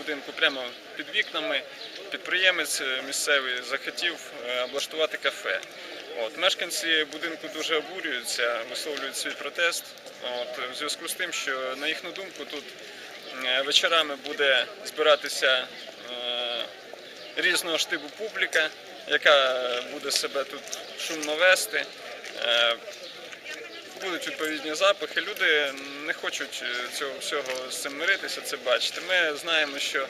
будинку, прямо під вікнами, підприємець е, місцевий захотів е, облаштувати кафе. От, мешканці будинку дуже обурюються, висловлюють свій протест. От, в зв'язку з тим, що на їхню думку тут е, вечорами буде збиратися е, різного штибу публіка, яка буде себе тут шумно вести. Е, Будуть відповідні запахи. Люди не хочуть е, цього всього з цим миритися, це бачити. Ми знаємо, що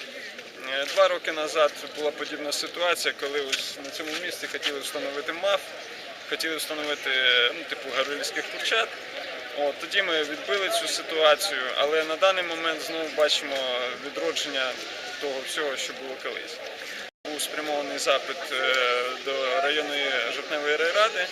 е, два роки назад була подібна ситуація, коли ось на цьому місці хотіли встановити МАФ, хотіли встановити ну, типу гарвельських курчат. От, тоді ми відбили цю ситуацію, але на даний момент знову бачимо відродження того всього, що було колись. Був спрямований запит е, до районної жовтневої райради.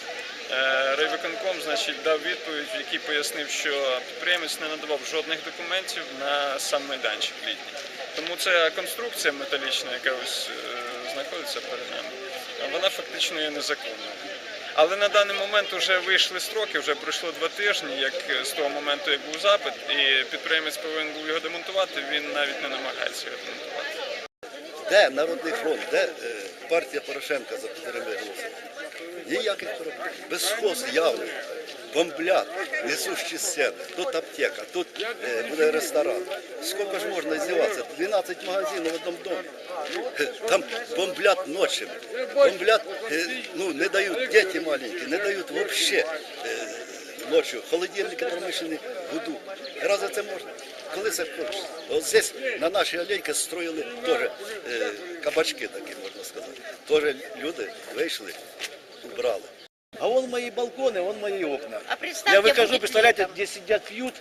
Е, Райвиконком значить, дав відповідь, в якій пояснив, що підприємець не надавав жодних документів на сам майданчик літній. Тому ця конструкція металічна, яка ось е, знаходиться перед нами, вона фактично є незаконною. Але на даний момент вже вийшли строки, вже пройшло два тижні, як з того моменту, як був запит, і підприємець повинен був його демонтувати, він навіть не намагається його демонтувати. Де Народний фронт, де е, партія Порошенка за підтримує голосування? Ніяких проблем. Безхоз явний. Бомблят, несущі сцени. Тут аптека, тут е, буде ресторан. Скільки ж можна здіватися? 12 магазинів в одному домі. Е, Там бомблят ночами. Бомблят, е, ну, не дають діти маленькі, не дають взагалі ночі. Холодильники промишлені гуду. Разве це можна? Коли це хочеться? От здесь на нашій алейці строїли теж е, кабачки такі, можна сказати. Теж люди вийшли, убрали. А вон мои балконы, вон мои окна. А Я выхожу, представляете, где сидят, пьют,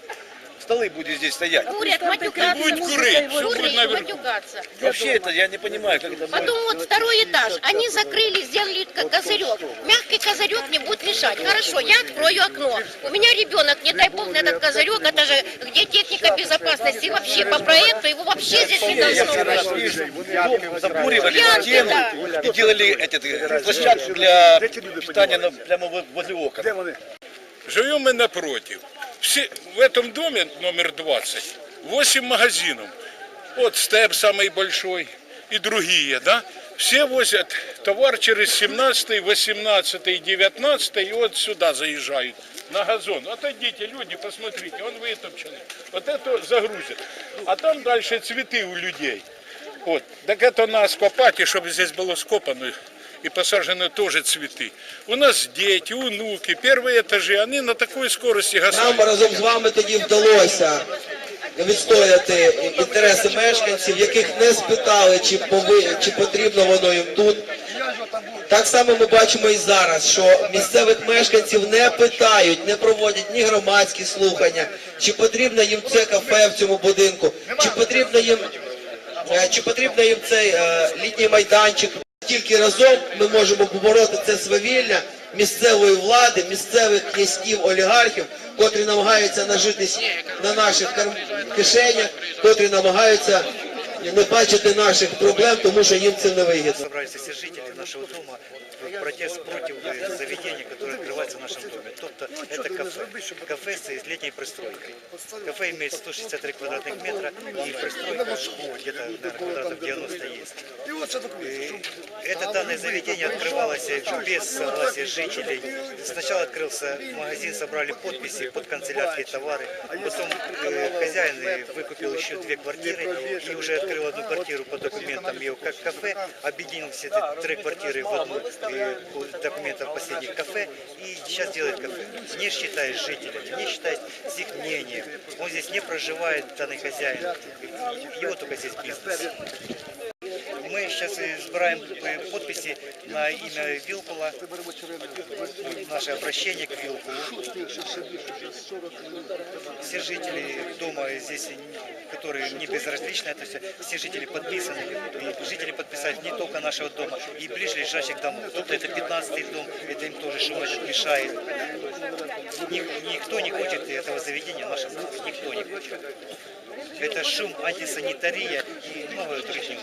столы будут здесь стоять. Курят, матюгаться. Будет курить, будет Курить, наверху. матюгаться. Вообще это я не понимаю, как это будет. Потом вот второй этаж. Они закрыли, сделали ко- козырек. Мягкий козырек не будет мешать. Хорошо, я открою окно. У меня ребенок, не дай бог, на этот козырек. Это же где техника безопасности. Вообще по проекту его вообще здесь не должно быть. забуривали стену и делали этот, э, площадку для питания прямо возле окон. Живем мы напротив. Все, в этом доме номер 20 8 магазинов. Вот степ самый большой и другие, да? Все возят товар через 17, 18, 19 и вот сюда заезжают на газон. Отойдите, люди, посмотрите, он вытопченный. Вот это загрузят. А там дальше цветы у людей. Вот. Так это надо скопать, и чтобы здесь было скопано и посажены тоже цветы. У нас дети, внуки, первые этажи, они на такой скорости Нам гаснут. разом з вами тоді вдалося відстояти інтереси мешканців, яких не спитали, чи, пови, чи потрібно воно їм тут. Так само ми бачимо і зараз, що місцевих мешканців не питають, не проводять ні громадські слухання, чи потрібно їм це кафе в цьому будинку, чи потрібно їм, е, чи потрібно їм цей е, літній майданчик. Тільки разом ми можемо побороти це свавілля місцевої влади, місцевих князьків, олігархів, котрі намагаються нажитись на наших кишенях, котрі намагаються не бачити наших проблем, тому що їм це не вигідно. собрались все жители нашего дома в протест против э, заведения, которое открывается в нашем доме. Тобто это кафе. Кафе с летней пристройкой. Кафе имеет 163 квадратных метра и пристройка ну, где-то наверное, квадратов 90 есть. И Это данное заведение открывалось без согласия жителей. Сначала открылся магазин, собрали подписи под канцелярские товары. Потом э, хозяин э, выкупил еще две квартиры и уже открыл одну квартиру по документам его как кафе, объединил все эти три квартиры в одну э, по документам последних кафе и сейчас делает кафе. Не считаясь жителями, не считаясь с их мнением. Он здесь не проживает, данный хозяин. Его только здесь бизнес. Мы сейчас избираем э, подписи на имя Вилкула, наше обращение к Вилкулу. Все жители дома здесь, которые не безразличны, это все, все жители подписаны. И жители подписали не только нашего дома, и ближайших домов. Тобто это 15-й дом, это им тоже шум этот мешает. Ни- никто не хочет этого заведения доме, никто не хочет. Это шум, антисанитария и много других.